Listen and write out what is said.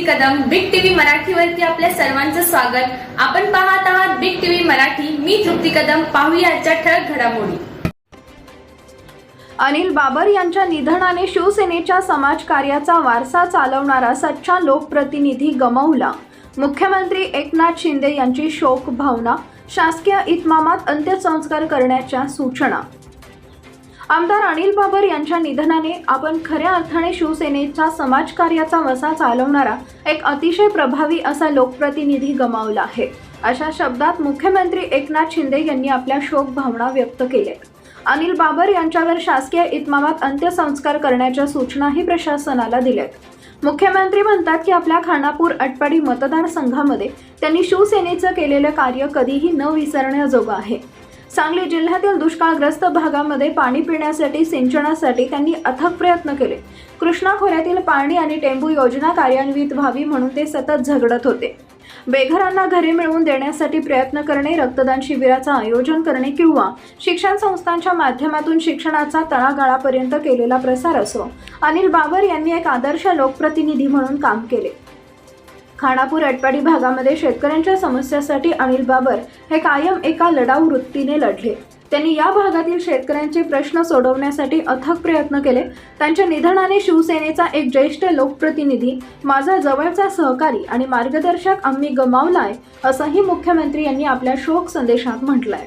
तृप्ती Kadam big TV मराठीवरती आपल्या सर्वांचं स्वागत. आपण पाहत आहात बिग टीव्ही मराठी. मी तृप्ती कदम. पाहूया आजच्या ठळक घडामोडी. अनिल बाबर यांच्या निधनाने शिवसेनेच्या समाजकार्याचा वारसा चालवणारा सच्चा लोकप्रतिनिधी गमावला. मुख्यमंत्री एकनाथ शिंदे यांची शोक भावना. शासकीय इतमामात अंत्यसंस्कार करण्याच्या सूचना. आमदार अनिल बाबर यांच्या निधनाने आपण खऱ्या अर्थाने शिवसेनेच्या समाजकार्याचा वसा चालवणारा एक अतिशय प्रभावी असा लोकप्रतिनिधी गमावला आहे. अशा शब्दात मुख्यमंत्री एकनाथ शिंदे यांनी आपल्या शोक भावना व्यक्त केल्या अनिल बाबर यांच्यावर शासकीय इतमामात अंत्यसंस्कार करण्याच्या सूचनाही प्रशासनाला दिल्यात मुख्यमंत्री म्हणतात की आपल्या खानापूर अटपाडी मतदारसंघामध्ये त्यांनी शिवसेनेचं केलेलं कार्य कधीही न विसरण्याजोगं आहे. सांगली जिल्ह्यातील दुष्काळग्रस्त भागामध्ये पाणी पिण्यासाठी सिंचनासाठी त्यांनी अथक प्रयत्न केले. कृष्णा खोऱ्यातील पाणी आणि टेंबू योजना कार्यान्वित व्हावी म्हणून ते सतत झगडत होते. बेघरांना घरे मिळवून देण्यासाठी प्रयत्न करणे रक्तदान शिबिराचं आयोजन करणे किंवा शिक्षण संस्थांच्या माध्यमातून शिक्षणाचा तळागाळापर्यंत केलेला प्रसार असो अनिल बाबर यांनी एक आदर्श लोकप्रतिनिधी म्हणून काम केले. खानापूर अटपाडी भागामध्ये शेतकऱ्यांच्या समस्यासाठी अनिल बाबर हे कायम एका लढाऊ वृत्तीने लढले. त्यांनी या भागातील शेतकऱ्यांचे प्रश्न सोडवण्यासाठी अथक प्रयत्न केले. त्यांच्या निधनाने शिवसेनेचा एक ज्येष्ठ लोकप्रतिनिधी माझा जवळचा सहकारी आणि मार्गदर्शक आम्ही गमावलाय असंही मुख्यमंत्री यांनी आपल्या शोक संदेशात म्हटलंय.